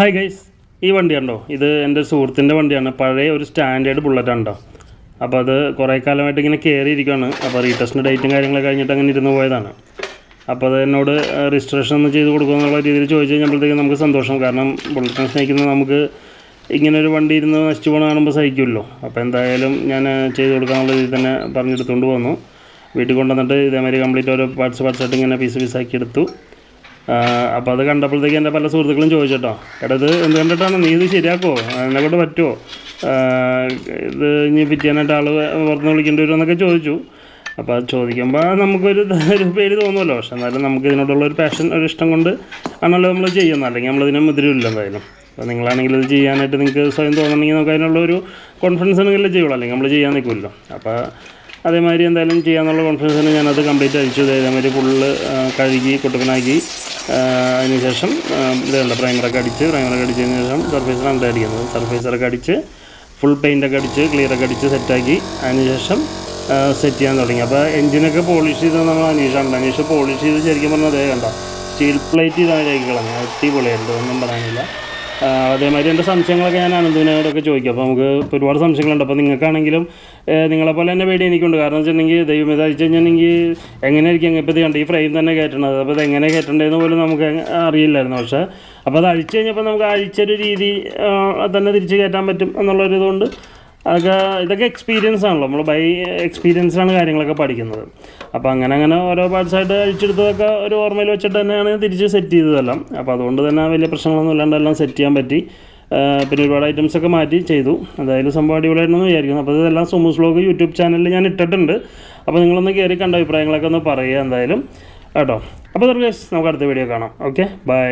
Hi guys ഈ വണ്ടി കണ്ടോ? ഇത് എന്റെ സുഹൃത്തിന്റെ വണ്ടിയാണ്. പഴയ ഒരു സ്റ്റാൻഡേർഡ് ബുള്ളറ്റ് ഉണ്ടോ അപ്പോൾ അത് കുറേ കാലമായിട്ട് ഇങ്ങനെ കയറിയിരിക്കുകയാണ് അപ്പോൾ റീടെസ്റ്റിന്റെ ഡേറ്റും കാര്യങ്ങളൊക്കെ കഴിഞ്ഞിട്ട് അങ്ങനെ ഇരുന്ന് പോയതാണ്. അപ്പോൾ അത് എന്നോട് രജിസ്ട്രേഷൻ ഒന്ന് ചെയ്ത് കൊടുക്കുമെന്നുള്ള രീതിയിൽ ചോദിച്ചു കഴിഞ്ഞപ്പോഴത്തേക്കും നമുക്ക് സന്തോഷം. കാരണം ബുള്ളറ്റിനെ സ്നേഹിക്കുന്നത് നമുക്ക് ഇങ്ങനെ ഒരു വണ്ടി ഇരുന്ന് നശിച്ചു പോകണ കാണുമ്പോൾ സഹിക്കുമല്ലോ. അപ്പോൾ എന്തായാലും ഞാൻ ചെയ്ത് കൊടുക്കാനുള്ള രീതിയിൽ തന്നെ പറഞ്ഞെടുത്തുകൊണ്ട് വന്നു വീട്ടിൽ കൊണ്ടുവന്നിട്ട് ഇതേമാതിരി കംപ്ലീറ്റ് ഓരോ പാർട്സ് പാർട്സ് പാർട്സായിട്ട് ഇങ്ങനെ പീസ് പീസാക്കി എടുത്തു. അപ്പോൾ അത് കണ്ടപ്പോഴത്തേക്ക് എന്റെ പല സുഹൃത്തുക്കളും ചോദിച്ചോട്ടോ എടാ ഇത് എന്ത് കണ്ടിട്ടാണ്? നീ ഇത് ശരിയാക്കുമോ എന്നെ കൊണ്ട് പറ്റുമോ ഇത് ഇനി പിറ്റേനായിട്ട് ആൾ പുറത്തുനിന്ന് വിളിക്കേണ്ടി വരുമോ എന്നൊക്കെ ചോദിച്ചു. അപ്പോൾ അത് ചോദിക്കുമ്പോൾ നമുക്കൊരു ഒരു പേര് തോന്നുമല്ലോ. പക്ഷെ എന്നാലും നമുക്ക് ഇതിനോടുള്ള ഒരു പാഷൻ ഒരു ഇഷ്ടം കൊണ്ട് ആണല്ലോ നമ്മൾ ചെയ്യുന്നത്. അല്ലെങ്കിൽ നമ്മളിതിനെ മുതിരില്ല എന്തായാലും. അപ്പോൾ നിങ്ങളാണെങ്കിൽ ഇത് ചെയ്യാനായിട്ട് നിങ്ങൾക്ക് സ്വയം തോന്നണമെങ്കിൽ നമുക്ക് അതിനുള്ള ഒരു കോൺഫിഡൻസ് ഉണ്ടെങ്കിൽ ചെയ്യുള്ളൂ. അല്ലെങ്കിൽ നമ്മൾ ചെയ്യാൻ നിൽക്കുമല്ലോ അപ്പോൾ അതേമാതിരി എന്തായാലും ചെയ്യാന്നുള്ള കോൺഫിഡൻസിന് ഞാനത് കംപ്ലീറ്റ് അഴിച്ചു അതേമാതിരി ഫുള്ള് കഴുകി കുട്ടപ്പനാക്കി അതിനുശേഷം ഇതുണ്ട് പ്രൈമറൊക്കെ അടിച്ച് പ്രൈമറൊക്കെ അടിച്ചതിന് ശേഷം സർഫേസിലാണ് അടിക്കുന്നത് സർഫേസറൊക്കെ അടിച്ച് ഫുൾ പെയിന്റൊക്കെ അടിച്ച് ക്ലിയറൊക്കെ അടിച്ച് സെറ്റാക്കി അതിനുശേഷം സെറ്റ് ചെയ്യാൻ തുടങ്ങി. അപ്പോൾ എഞ്ചിനൊക്കെ പോളിഷ് ചെയ്ത് നമ്മൾ അനീഷാണ് അനീഷ് പോളിഷ് ചെയ്ത് ശരിക്കും പറഞ്ഞാൽ അതേ കണ്ട? സ്റ്റീൽ പ്ലേറ്റ് ഇതായിരിക്കും കളഞ്ഞു അടിപൊളിയായിട്ട് ഒന്നും പറയാനില്ല. അതേമാതിരി എന്റെ സംശയങ്ങളൊക്കെ ഞാൻ അനന്തുവിനോടൊക്കെ ചോദിക്കും. അപ്പോൾ നമുക്ക് ഒരുപാട് സംശയങ്ങളുണ്ട്. അപ്പോൾ നിങ്ങൾക്കാണെങ്കിലും നിങ്ങളെപ്പോലെ തന്നെ പേടി എനിക്കുണ്ട്. കാരണം വെച്ചിട്ടുണ്ടെങ്കിൽ ദൈവം ഇത് അയച്ചു കഴിഞ്ഞിട്ടുണ്ടെങ്കിൽ എങ്ങനെയായിരിക്കും ഇപ്പോൾ ഇത് കണ്ട് ഈ ഫ്രെയിം തന്നെ കയറ്റണത്? അപ്പോൾ ഇത് എങ്ങനെ കയറ്റേണ്ടതെന്ന് പോലും നമുക്ക് അറിയില്ലായിരുന്നു. പക്ഷേ അപ്പോൾ അത് അഴിച്ചു കഴിഞ്ഞപ്പോൾ നമുക്ക് അഴിച്ചൊരു രീതി തന്നെ തിരിച്ച് കയറ്റാൻ പറ്റും എന്നുള്ളൊരിതുകൊണ്ട് അതൊക്കെ ഇതൊക്കെ എക്സ്പീരിയൻസ് ആണല്ലോ. നമ്മൾ ബൈ എക്സ്പീരിയൻസിലാണ് കാര്യങ്ങളൊക്കെ പഠിക്കുന്നത്. അപ്പോൾ അങ്ങനെ അങ്ങനെ ഓരോ പാർട്സായിട്ട് അഴിച്ചെടുത്തതൊക്കെ ഒരു ഓർമ്മയിൽ വെച്ചിട്ട് തന്നെയാണ് തിരിച്ച് സെറ്റ് ചെയ്തതെല്ലാം. അപ്പോൾ അതുകൊണ്ട് തന്നെ വലിയ പ്രശ്നങ്ങളൊന്നും ഇല്ലാണ്ട് എല്ലാം സെറ്റ് ചെയ്യാൻ പറ്റി. പിന്നെ ഒരുപാട് ഐറ്റംസ് ഒക്കെ മാറ്റി ചെയ്തു. അതായത് സംഭവം അടിപൊളിയായിട്ടെന്ന് വിചാരിക്കുന്നു. അപ്പോൾ ഇതെല്ലാം സുമൂസ് വ്ലോഗ് യൂട്യൂബ് ചാനലിൽ ഞാൻ ഇട്ടിട്ടുണ്ട്. അപ്പോൾ നിങ്ങളൊന്ന് കയറി കണ്ട അഭിപ്രായങ്ങളൊക്കെ ഒന്ന് പറയുക എന്തായാലും. കേട്ടോ. അപ്പോൾ നമുക്ക് അടുത്ത വീഡിയോ കാണാം. Okay bye